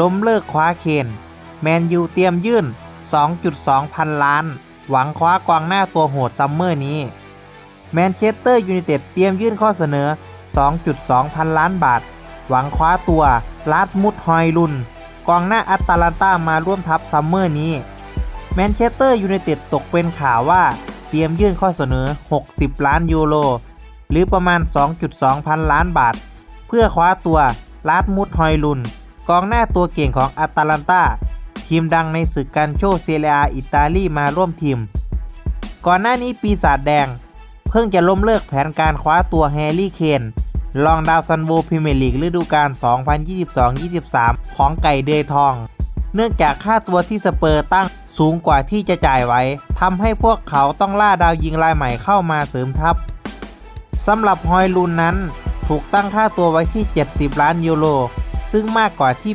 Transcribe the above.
ล้มเลิกคว้าเคนแมนยูเตรียมยื่น 2.2 พันล้าน หวังคว้ากองหน้าตัวโหดซัมเมอร์นี้แมนเชสเตอร์ยูไนเต็ดเตรียมยื่นข้อเสนอ 2.2 พันล้านบาท หวังคว้าตัวลาดมุดฮอยลุน กองหน้าอัตแลนตามาร่วมทัพซัมเมอร์นี้ แมนเชสเตอร์ยูไนเต็ดตกเป็นข่าวว่า เตรียมยื่นข้อเสนอ 60 ล้านยูโร หรือประมาณ 2.2 พันล้านบาท เพื่อคว้าตัวลาดมุดฮอยลุน กองหน้าตัวเก่งของอัตแลนตาทีมดังในศึกการโชเซเรียอิตาลีมาร่วมทีม ก่อนหน้านี้ปีศาจแดง เพิ่งจะล้มเลิกแผนการคว้าตัวแฮร์รี่เคนรองดาวซันโวพรีเมียร์ลีกฤดูกาล 2022-23 ของไก่เดยทอง เนื่องจากค่าตัวที่สเปอร์ตั้งสูงกว่าที่จะจ่ายไว้ ทำให้พวกเขาต้องล่าดาวยิงรายใหม่เข้ามาเสริมทัพสำหรับฮอยลุนนั้น ถูกตั้งค่าตัวไว้ที่ 70 ล้านยูโร ซึ่งมากกว่าที่